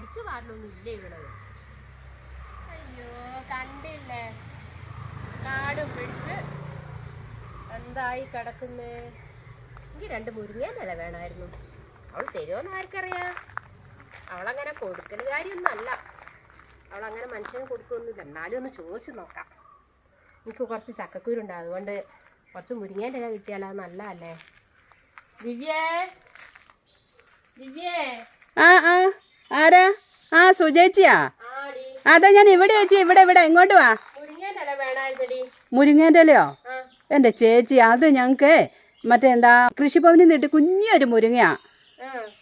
അടിച്ചു വാരലൊന്നും ഇല്ല ഇവിടെ? അയ്യോ കണ്ടില്ലേ? കാടും പിടിച്ച് എന്തായി കിടക്കുന്നേ? എനിക്ക് രണ്ട് മുരിങ്ങേന്നല്ല വേണമായിരുന്നു. അവൾ തരുമോന്ന് ആർക്കറിയാം? അവളങ്ങനെ കൊടുക്കൽ കാര്യമൊന്നുമല്ല. അവളങ്ങനെ മനുഷ്യന് കൊടുക്കുമൊന്നുമില്ല എന്നാലും ഒന്ന് ചോദിച്ചു നോക്കാം. എനിക്ക് കുറച്ച് ചക്കക്കുരുണ്ട്. അതുകൊണ്ട് കുറച്ച് മുരിങ്ങേന്റെ ഇല കിട്ടിയാൽ അത് നല്ലതല്ലേ? ദിവ്യേ? ദിവ്യേ? ആ ആ. ആരാ? ആ സുജേച്ചിയാ അതാ ഞാൻ ഇവിടെ ചേച്ചി ഇവിടെ ഇവിടെ ഇങ്ങോട്ട് വാ. മുരിങ്ങേന്റെ ഇലയോ എന്റെ ചേച്ചി അത് ഞങ്ങൾക്ക് മറ്റേ എന്താ കൃഷിഭവനിൽ നിന്നിട്ട് കുഞ്ഞൊരു മുരിങ്ങയാ.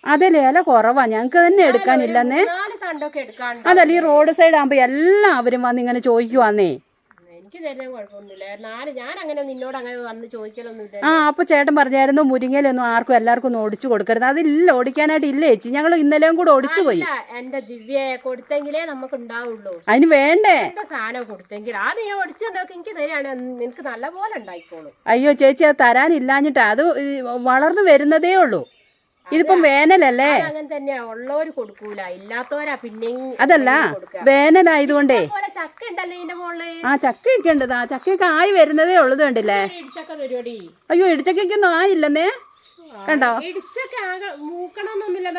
അതല്ലേ അതിലെ ഇല കുറവാ ഞങ്ങൾക്ക് തന്നെ എടുക്കാനില്ലെന്നേ. അതല്ല ഈ റോഡ് സൈഡ് ആകുമ്പോൾ എല്ലാവരും വന്ന് ഇങ്ങനെ ചോദിക്കുവാന്നേ. എനിക്ക് തരാൻ കുഴപ്പമൊന്നുമില്ല. നാല് ഞാൻ അങ്ങനെ നിന്നോട് അങ്ങനെ വന്ന് ചോദിക്കലൊന്നുമില്ല ആ അപ്പോൾ ചേട്ടൻ പറഞ്ഞായിരുന്നു മുരിങ്ങയിലൊന്നും ആർക്കും എല്ലാവർക്കും ഒന്നും ഓടിച്ചു കൊടുക്കരുത്. അതില്ല ഓടിക്കാനായിട്ട് ഇല്ല ചേച്ചി? ഞങ്ങൾ ഇന്നലെയും കൂടെ ഓടിച്ചു പോയി. അല്ല എന്റെ ദിവ്യയെ കൊടുത്തെങ്കിലേ നമുക്ക് ഉണ്ടാവുള്ളൂ അതിന് വേണ്ടേ? സാധനം കൊടുത്തെങ്കിൽ അത് ഞാൻ ഒടിച്ചെന്തൊക്കെ എനിക്ക് തരികയാണ് നിനക്ക് നല്ല പോലെ ഉണ്ടായിക്കോളും. അയ്യോ ചേച്ചി അത് തരാനില്ലാഞ്ഞിട്ടാ അത് ഈ വളർന്നു വരുന്നതേ ഉള്ളൂ. ഇതിപ്പം വേനലല്ലേ? അങ്ങനെ തന്നെയാ. ഉള്ളവര് കൊടുക്കൂല. ഇല്ലാത്തവരാ പിന്നെ അതല്ല വേനലായതുകൊണ്ടേ. ചക്ക ഉണ്ടല്ലോ ഇതിന്റെ മുകളിൽ ആ ചക്കയൊക്കെ ഉണ്ട് ആ ചക്കയൊക്കെ ആയി വരുന്നതേ ഉള്ളത് കണ്ടില്ലേ? ഇടിച്ചക്ക തരുവടി അയ്യോ ഇടിച്ചക്കൊന്നും ആയില്ലെന്നേ? കണ്ടോ? ഇടിച്ചക്ക ആകെ ഞാൻ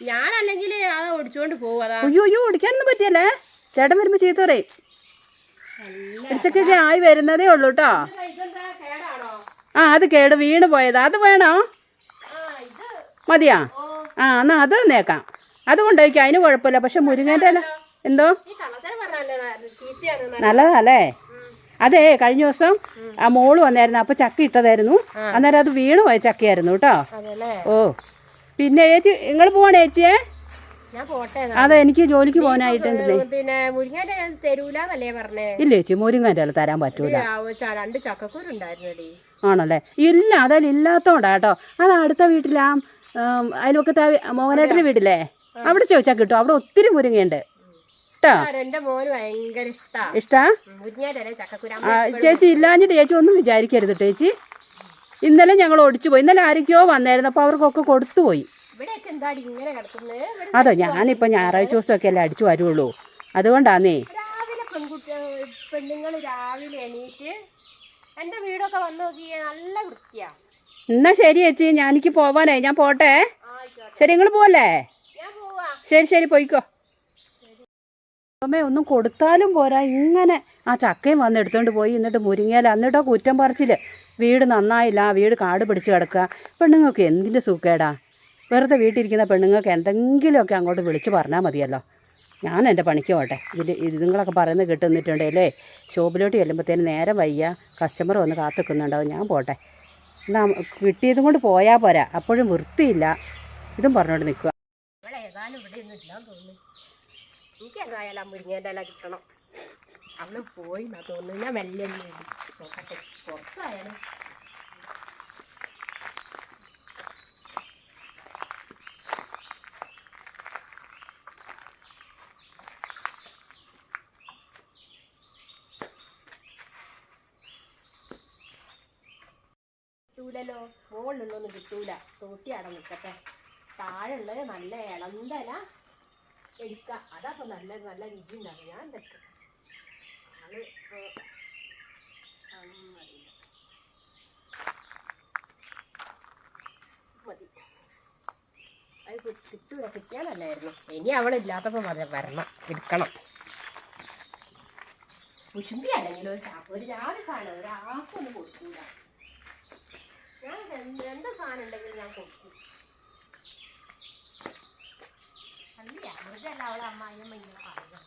ഞാനല്ലെങ്കിൽ അത് ഒടിച്ചോണ്ട് പോകും അതാ. അയ്യോ അയ്യോ ഓടിക്കാനൊന്നും പറ്റിയല്ലേ? ചേട്ടൻ വരുമ്പോ ചീത്ത പറയും ഇടിച്ചക്കൊക്കെ ആയി വരുന്നതേ ഉള്ളൂ കേട്ടോ ആ അത് കേട് വീണ് പോയത്. അത് വേണോ? മതിയാ? ആ എന്നാ അത് തന്നേക്കാം. അത് കൊണ്ടുപോയിക്കാം അതിന് കുഴപ്പമില്ല. പക്ഷെ മുരിങ്ങേന്റെ ഇല എന്തോ? നല്ലതല്ലേ? അതെ കഴിഞ്ഞ ദിവസം ആ മോൾ വന്നായിരുന്നു. അപ്പൊ ചക്ക ഇട്ടതായിരുന്നു. അന്നേരം അത് വീണ് പോയ ചക്കയായിരുന്നു കേട്ടോ. അതല്ലേ? ഓ. പിന്നെ ചേച്ചി നിങ്ങൾ പോവാണ് ചേച്ചിയെ അതെ എനിക്ക് ജോലിക്ക് പോകാനായിട്ടുണ്ട്. പിന്നെ മുരിങ്ങാന്റെ തരൂലെന്നല്ലേ പറഞ്ഞേ? ഇല്ല ചേച്ചി മുരിങ്ങന്റെ തരാൻ പറ്റൂല. രണ്ട് ആണല്ലേ? ഇല്ല അതായത് ഇല്ലാത്തോണ്ടാ കേട്ടോ. അത് അടുത്ത വീട്ടിലാ. ആ മോഹനേട്ടന്റെ വീട്ടിലേ? അവിടെ ചോദിച്ചാൽ കിട്ടും. അവിടെ ഒത്തിരി മുരിങ്ങയുണ്ട്. ഇഷ്ടാ. ചേച്ചി ഇല്ലാഞ്ഞിട്ട് ചേച്ചി ഒന്നും വിചാരിക്കരുത് ചേച്ചി. ഇന്നലെ ഞങ്ങൾ ഒടിച്ചു പോയി. ഇന്നലെ ആരൊക്കെയോ വന്നായിരുന്നു. അപ്പോൾ അവർക്കൊക്കെ കൊടുത്തു പോയി. അതോ ഞാനിപ്പോൾ ഞായറാഴ്ച ദിവസമൊക്കെ അല്ലേ അടിച്ചു വരുള്ളൂ. അതുകൊണ്ടാന്നേ. പെണ്ണുങ്ങൾ രാവിലെ എണീറ്റ് എന്റെ വീടൊക്കെ വന്നു നോക്കിയേ നല്ല വൃത്തിയാ. എന്നാ ശരി ചേച്ചി ഞാൻ എനിക്ക് പോവാനേ ഞാൻ പോട്ടെ? ശരി നിങ്ങൾ പോവല്ലേ? ശരി ശരി പോയിക്കോ. അമ്മേ ഒന്നും കൊടുത്താലും പോരാ. ഇങ്ങനെ ആ ചക്കയും വന്ന് എടുത്തോണ്ട് പോയി എന്നിട്ട് മുരിങ്ങയില എന്നിട്ടോ കുറ്റം പറിച്ചിൽ വീട് നന്നായില്ല വീട് കാട് പിടിച്ച് കിടക്കുക. പെണ്ണുങ്ങൾക്ക് എന്തിന്റെ സുഖേടാ? വെറുതെ വീട്ടിലിരിക്കുന്ന പെണ്ണുങ്ങൾക്ക് എന്തെങ്കിലുമൊക്കെ അങ്ങോട്ട് വിളിച്ച് പറഞ്ഞാൽ മതിയല്ലോ. ഞാൻ എന്റെ പണിക്ക് പോട്ടെ. ഇത് നിങ്ങളൊക്കെ പറയുന്നത് കിട്ടുന്നിട്ടുണ്ടല്ലേ ഷോപ്പിലോട്ട് ചെല്ലുമ്പോഴത്തേന് നേരം വയ്യ. കസ്റ്റമർ വന്ന് കാത്തുക്കുന്നുണ്ടാവും ഞാൻ പോട്ടെ. കിട്ടിയതും കൊണ്ട് പോയാൽ പോരാ. അപ്പോഴും വൃത്തിയില്ല. ഇതും പറഞ്ഞുകൊണ്ട് നിൽക്കുക. എനിക്ക് പോയി തോന്നുന്നു. ഞാൻ കിട്ടൂലല്ലോ. മുകളിലുള്ളൊന്നും കിട്ടൂല. തോട്ടി അവിടെ നിൽക്കട്ടെ താഴെയുള്ളത് നല്ല ഇളന്തല എടുക്ക. അതപ്പോൾ നല്ല നല്ല രുചി ഉണ്ടാകും ഞാൻ വെക്കും അത് ഇപ്പൊ അതൊന്നും അറിയില്ല. മതി. അത് കി- കിട്ടൂല. കിട്ടിയാലല്ലായിരുന്നു. ഇനി അവളില്ലാത്തപ്പോൾ മതി വരണം. എടുക്കണം. കുശുമ്പി അല്ലെങ്കിൽ ഒരു ഒരു രാവിലെ സാധനം ഒരു ആക്കൊന്നും കൊടുക്കൂല. ഞാൻ രണ്ട് സാധനം ഉണ്ടെങ്കിൽ ഞാൻ കൊടുക്കും. അല്ല അവളെ അമ്മായിനും ഇങ്ങനെ പറഞ്ഞു